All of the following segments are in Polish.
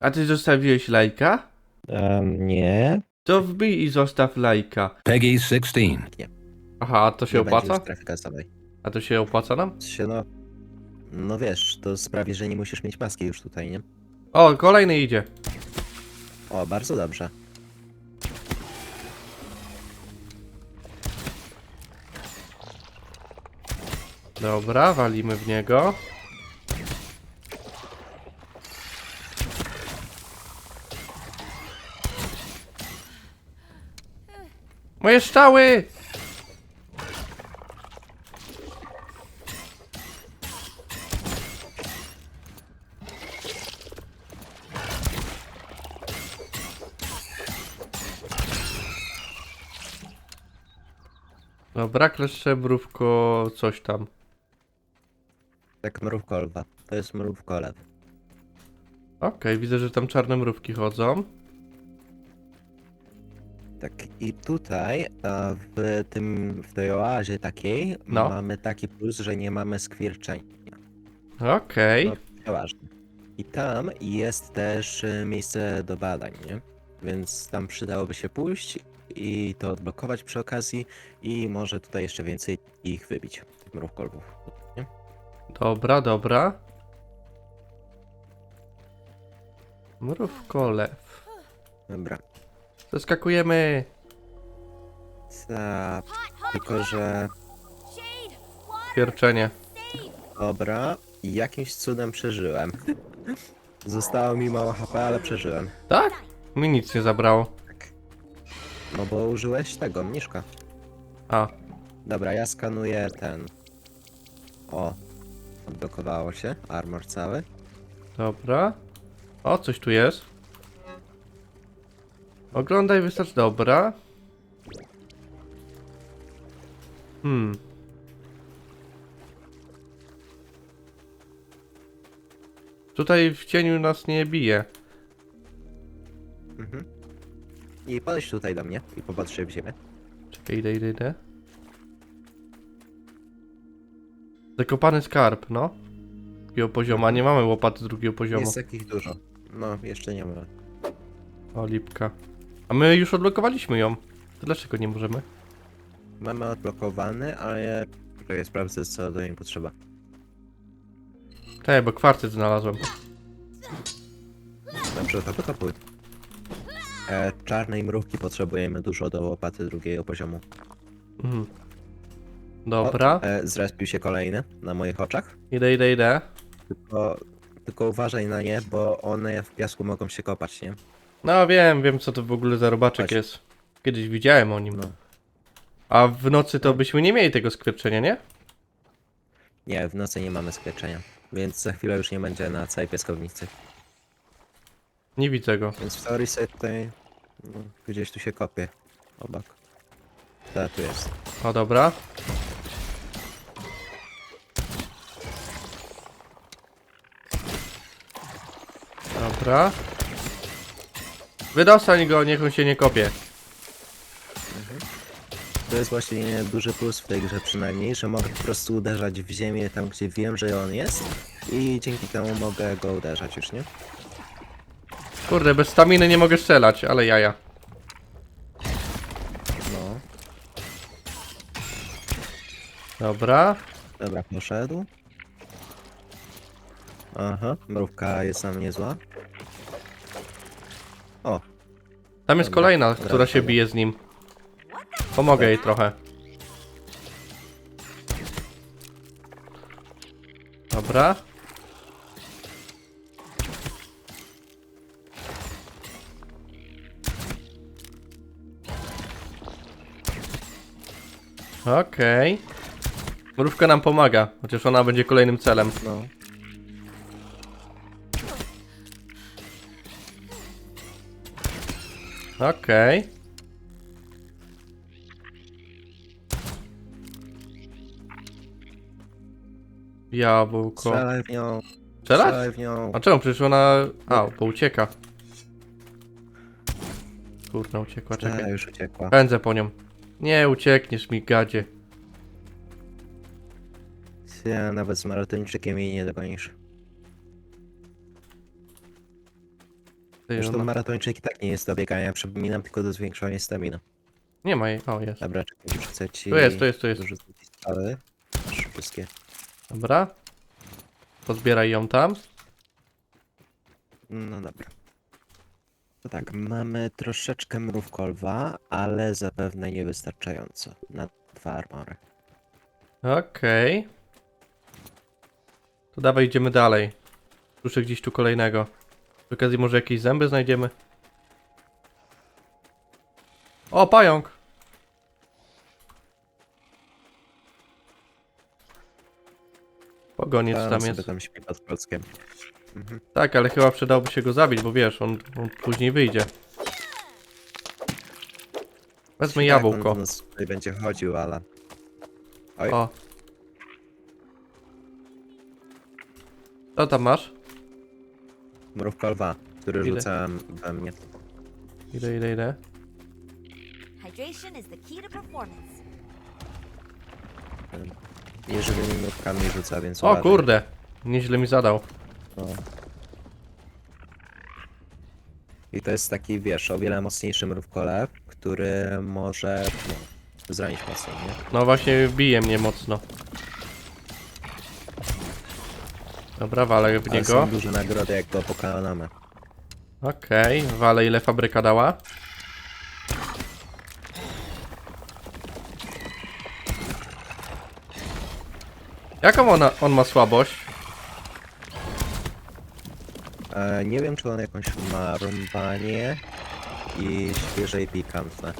A ty zostawiłeś lajka? Um, nie. To wbij i zostaw lajka. Peggy 16. Aha, a to się nie będzie opłaca? już strefy gazowej. A to się opłaca nam? Się no... No wiesz, to sprawi, że nie musisz mieć maski już tutaj, nie? O, kolejny idzie. O, bardzo dobrze. Dobra, walimy w niego. Moje strzały! Dobra, kleszcze mrówko, coś tam. Tak mrówkolwa. To jest mrówkolew. Okej, widzę, że tam czarne mrówki chodzą. Tak i tutaj, a w tym, w tej oazie takiej, No. mamy taki plus, że nie mamy skwierczeń. Okej. No. I tam jest też y, miejsce do badań, nie? Więc tam przydałoby się pójść i to odblokować przy okazji i może tutaj jeszcze więcej ich wybić, tych. Nie? Dobra, dobra. Mrówkolew. Dobra. Zaskakujemy. Ta, tylko że Pierczenie. dobra, jakimś cudem przeżyłem. Zostało mi mało HP, ale przeżyłem. Tak? Mi nic nie zabrało. Tak. No bo użyłeś tego, mniszka. A, Dobra, ja skanuję ten. O, odblokowało się, armor cały. dobra. O, coś tu jest. Oglądaj, wystarczy. Dobra. Hmm. Tutaj w cieniu nas nie bije. Mhm. I podejdź tutaj do mnie i popatrz się w ziemię. Czekaj, idę, idę, idę. Zakopany skarb, no. Drugiego poziomu, a nie mamy łopaty drugiego poziomu. Jest takich dużo. No, jeszcze nie ma. O, lipka. A my już odblokowaliśmy ją. To dlaczego nie możemy? Mamy odblokowany, ale czekaj, sprawdzę co do niej potrzeba. Czekaj, bo kwartet znalazłem. Dobrze, to wykopuj. E, czarnej mrówki potrzebujemy dużo do łopaty drugiego poziomu. Mhm. Dobra. O, e, zrespił się kolejny na moich oczach. Idę, idę, idę. Tylko, tylko uważaj na nie, bo one w piasku mogą się kopać, nie? No wiem, wiem co to w ogóle za robaczek Chodź. jest. Kiedyś widziałem o nim. No. A w nocy to byśmy nie mieli tego skwierczenia, nie? Nie, w nocy nie mamy skwieczenia. Więc za chwilę już nie będzie na całej piaskownicy. Nie widzę go. Więc w teorii sobie tutaj no, gdzieś tu się kopie. Obok. Tak, tu jest. O, dobra. Dobra. Wydostań go, niech on się nie kopie. To jest właśnie duży plus w tej grze przynajmniej, że mogę po prostu uderzać w ziemię tam, gdzie wiem, że on jest i dzięki temu mogę go uderzać już, nie? Kurde, bez staminy nie mogę strzelać, ale jaja. No, Dobra. dobra, poszedł. Aha, mrówka jest nam niezła. O, Tam jest Dobra, kolejna, dobra, która się bije z nim. Pomogę jej trochę. Dobra. Okej. Mrówka nam pomaga, chociaż ona będzie kolejnym celem. no. Okej. Jabłko. Strzelaj w nią, Strzelać? strzelaj w nią. A czemu? Przecież ona... A, bo ucieka. Kurna, uciekła, Czekaj, czekaj. już uciekła. Pędzę po nią. Nie uciekniesz mi, gadzie. Ja nawet z maratończykiem jej nie dogonisz. Zresztą ona... maratończyk i tak nie jest do biegania, przypominam tylko do zwiększania stamina. Nie ma jej. O, jest. Dobra, czekaj, wrzucę ci... Tu jest, tu jest, tu jest. Dorzucę ci strzały. Masz wszystkie. Dobra. Pozbieraj ją tam. No dobra. To tak, mamy troszeczkę mrówkolwa, ale zapewne niewystarczająco na dwa armory. Okej. To dawaj, idziemy dalej. Słyszę gdzieś tu kolejnego. Przy okazji może jakieś zęby znajdziemy. O, pająk! Pogoniec Tam tam jest. tam klockiem. Mhm. Tak, ale chyba przydałoby się go zabić, bo wiesz, on, on później wyjdzie. Wezmę Tak, jabłko. On do nas tutaj będzie chodził, ale... Oj, O. Co tam masz? Mrówkolwa, który Ile? rzucałem we mnie. Idę, idę, idę. Hydration is the key to performance. Mrówkami rzuca, więc O uważaj. kurde! Nieźle mi zadał. No. I to jest taki, wiesz, o wiele mocniejszy mrówkolew, który może no, zranić mocniej, nie? No właśnie bije mnie mocno. Dobra, walę w Ale niego. są duże nagrody, jak go pokonamy. Okej, walę ile fabryka dała. Jaką ona, on ma słabość? E, nie wiem, czy on jakąś ma rąbanie i świeże i pikantne.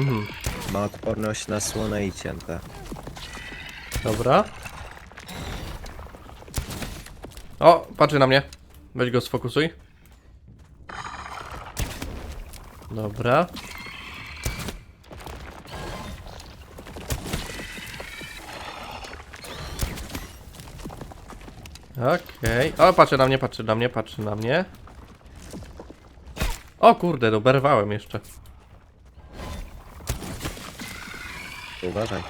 Mhm, Ma odporność na słone i cięte. dobra. O, patrzy na mnie. Weź go sfokusuj. Dobra. Okej. O, patrzy na mnie, patrzy na mnie, patrzy na mnie. O kurde, doberwałem jeszcze. Uważaj.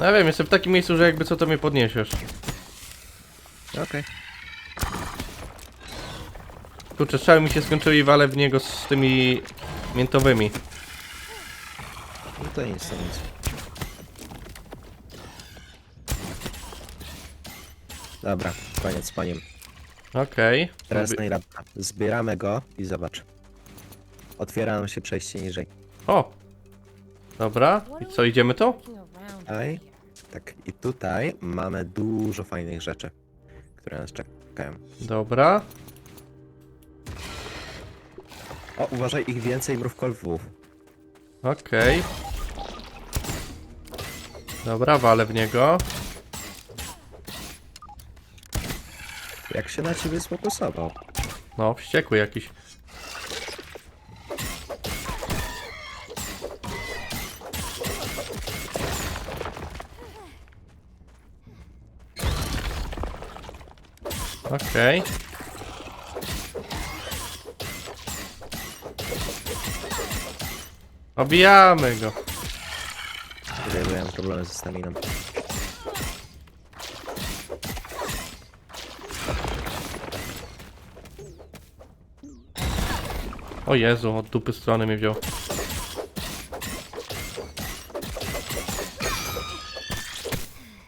No ja wiem, jestem w takim miejscu, że jakby co to mnie podniesiesz. Okej. Kurczę, strzały mi się skończyły i walę w niego z tymi miętowymi. No to nic, to nic. Dobra, koniec z paniem. Okej. Teraz Lubię- najlepsze. Zbieramy go i zobacz. Otwiera nam się przejście niżej. O! Dobra, i co, idziemy tu? Here. Tak, i tutaj mamy dużo fajnych rzeczy, które nas czekają. Dobra. O, uważaj, ich więcej mrówkolwów. Okej. Dobra, walę w niego. Jak się na ciebie sfokusował? No, wściekły jakiś. Okej. Obijamy go. Tutaj byłem problemy ze staminą. O Jezu, od dupy strony mnie wziął.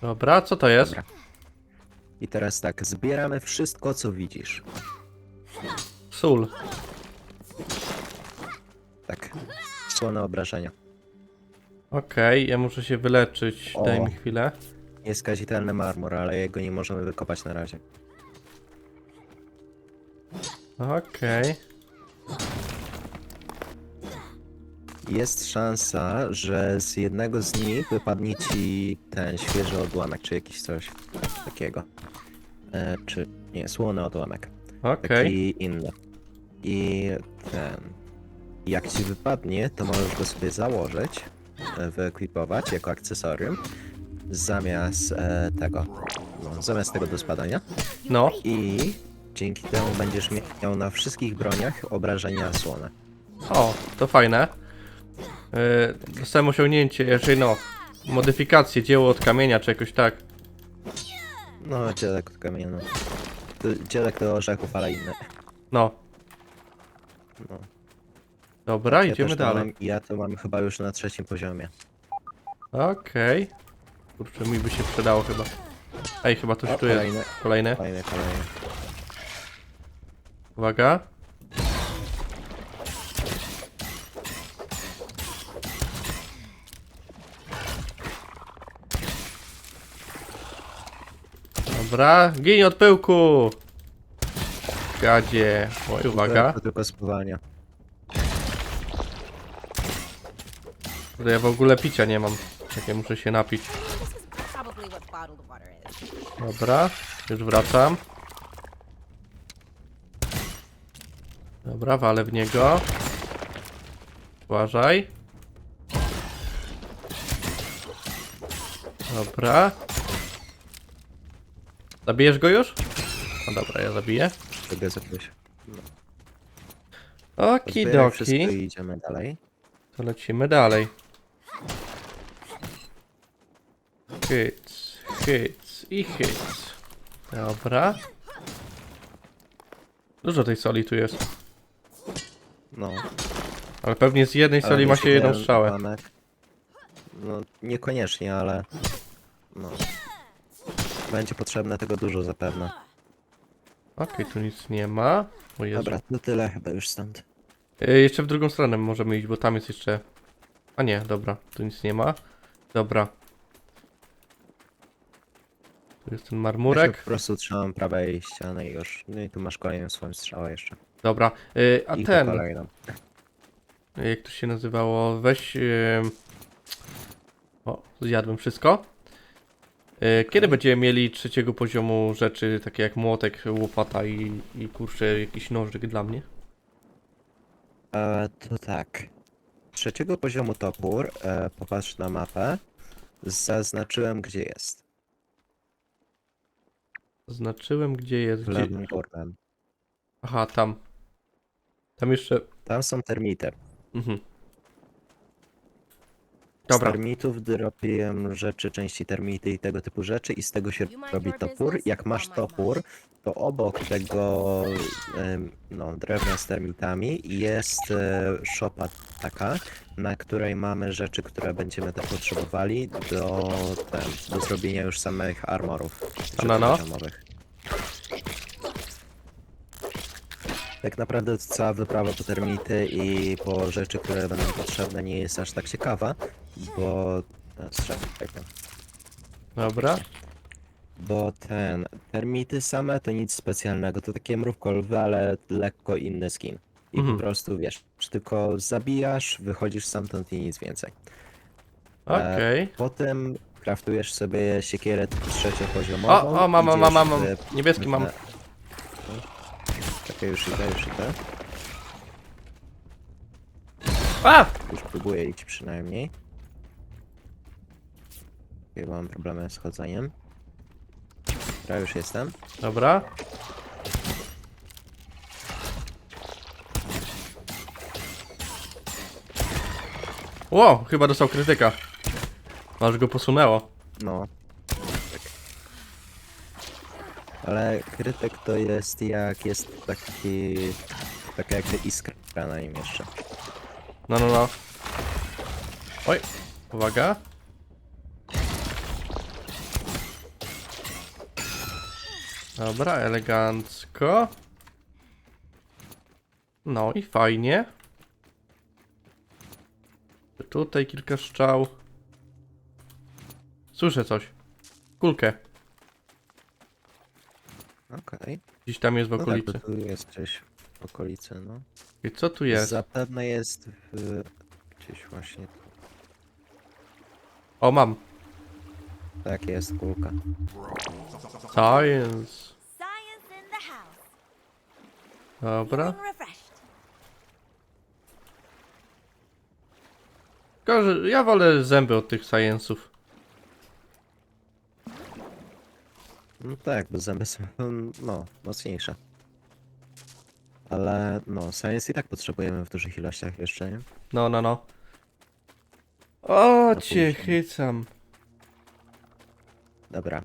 Dobra, co to jest? Dobra. I teraz tak, zbieramy wszystko, co widzisz. Sól. Tak, słone obrażenia. Okej, ja muszę się wyleczyć. O. Daj mi chwilę. Nieskazitelny marmur, ale jego nie możemy wykopać na razie. Okej. Jest szansa, że z jednego z nich wypadnie ci ten świeży odłamek, czy jakiś coś takiego. E, czy nie, słony odłamek. Okej. Taki inny. I ten. Jak ci wypadnie, to możesz go sobie założyć, e, wyekwipować jako akcesorium. Zamiast e, tego. No, zamiast tego do spadania. No, I dzięki temu będziesz miał na wszystkich broniach obrażenia słone. o, to fajne. Yy, dostałem osiągnięcie, jeżeli no, modyfikację, dzieło od kamienia, czy jakoś tak. No, dziadek od kamienia. No. To, dziadek to orzechów, ale inny. No. No. Dobra, ja idziemy też to dalej. Mam, ja to mam chyba już na trzecim poziomie. Okej. Kurczę, mi by się przydało chyba. Ej, chyba coś O, tu jest. kolejne. Kolejne. Kolejne, kolejne. Uwaga. Dobra, gin od pyłku! Gadzie. Oj, uwaga. To tylko spływania. Tutaj ja w ogóle picia nie mam. Takie muszę się napić. Dobra, już wracam. Dobra, walę w niego. Uważaj. Dobra. Zabijesz go już? No dobra, ja zabiję. Tego zaproś. Okidoki. Wszystko i idziemy dalej. To lecimy dalej. Hits, hits i hits. Dobra. Dużo tej soli tu jest. No. Ale pewnie z jednej Ale soli ma się jedną strzałę. No, niekoniecznie, ale... No. Będzie potrzebne tego dużo zapewne. Okej, tu nic nie ma. O Jezu. Dobra, to tyle chyba już stąd. E, jeszcze w drugą stronę możemy iść, bo tam jest jeszcze... A nie, dobra, tu nic nie ma. Dobra. Tu jest ten Ja marmurek. po prostu trzymam prawej ściany i już. No i tu masz kolejną swoją strzałę jeszcze. Dobra. E, A I ten, kolejną. jak to się nazywało? Weź... e, O, zjadłem wszystko. E, Kiedy będziemy mieli trzeciego poziomu rzeczy, takie jak młotek, łopata i, i kurczę, jakiś nożyk dla mnie? E, to tak. Trzeciego poziomu topór, e, popatrz na mapę. Zaznaczyłem gdzie jest. Zaznaczyłem, gdzie jest. Gdzie... Lewym górnym. Aha, tam. Tam jeszcze... Tam są termity. Mhm. Z Dobra. termitów dropiłem rzeczy, części termity i tego typu rzeczy i z tego się robi topór. Jak masz mine topór, to obok tego em, no, drewna z termitami jest e, szopa taka, na której mamy rzeczy, które będziemy też potrzebowali do, ten, do zrobienia już samych armorów. No, no. trzeciopoziomowych. Tak naprawdę cała wyprawa po termity i po rzeczy, które będą potrzebne nie jest aż tak ciekawa, bo... e, Strzelam, czekaj. Dobra. Bo ten, termity same to nic specjalnego, to takie mrówkolwy, ale lekko inny skin. I Mhm. po prostu wiesz, tylko zabijasz, wychodzisz stamtąd i nic więcej. Okej. Potem kraftujesz sobie siekierę trzeciopoziomową. O, o, mam, mam, mam, mam, Niebieski mam. Czekaj, już idę, już idę. A! Już próbuję iść przynajmniej. Okay, mam problemy z chodzeniem. Ja już jestem. Dobra. Ło, chyba dostał krytyka. Aż go posunęło. No. Tak. Ale krytyk to jest jak jest taki... Taka jakby iskra na nim jeszcze. No, no, no. Oj, uwaga. Dobra, elegancko. No i fajnie. Tutaj kilka strzał. Słyszę coś. Kulkę. Okej. Gdzieś tam jest w No tak, okolicy. tu jest gdzieś w okolicy, no. I co tu jest? Zapewne jest w... gdzieś właśnie tu. O, mam. Tak jest, kulka. Science. Science in the house. Dobra. Feeling refreshed. Tylko, że ja wolę zęby od tych science'ów. No tak, bo zęby są, no, mocniejsze. Ale, no, science i tak potrzebujemy w dużych ilościach jeszcze, nie? No, no, no. O, No cię później. chycam. Dobra.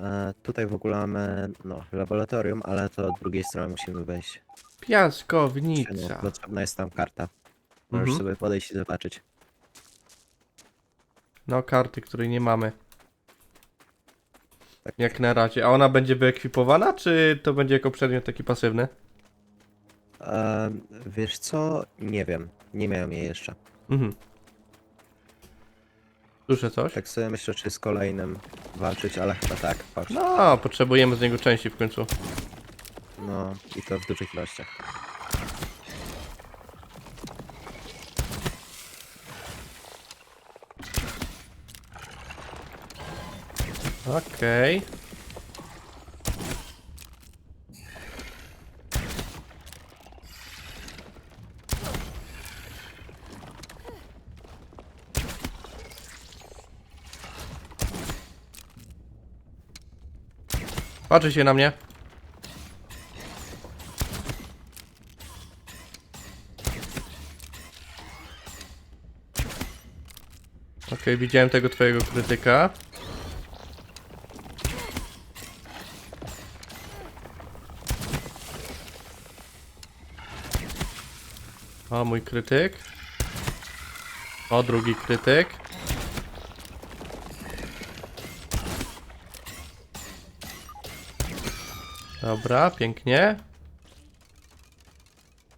E, tutaj w ogóle mamy, no, laboratorium, ale to od drugiej strony musimy wejść. No, Piaskownica. potrzebna jest tam karta. Możesz Mhm. sobie podejść i zobaczyć. No, karty, której nie mamy. Tak. Jak na razie. A ona będzie wyekwipowana, czy to będzie jako przedmiot taki pasywny? Ehm, wiesz co? Nie wiem. Nie miałem jej jeszcze. Mhm. Słyszę coś? Tak sobie myślę, czy z kolejnym walczyć, ale chyba tak. Chodź. No, potrzebujemy z niego części w końcu. No i to w dużych ilościach. Okej. Patrzy się na mnie. Okej, widziałem tego twojego krytyka. O, mój krytyk. O, drugi krytyk. Dobra, pięknie.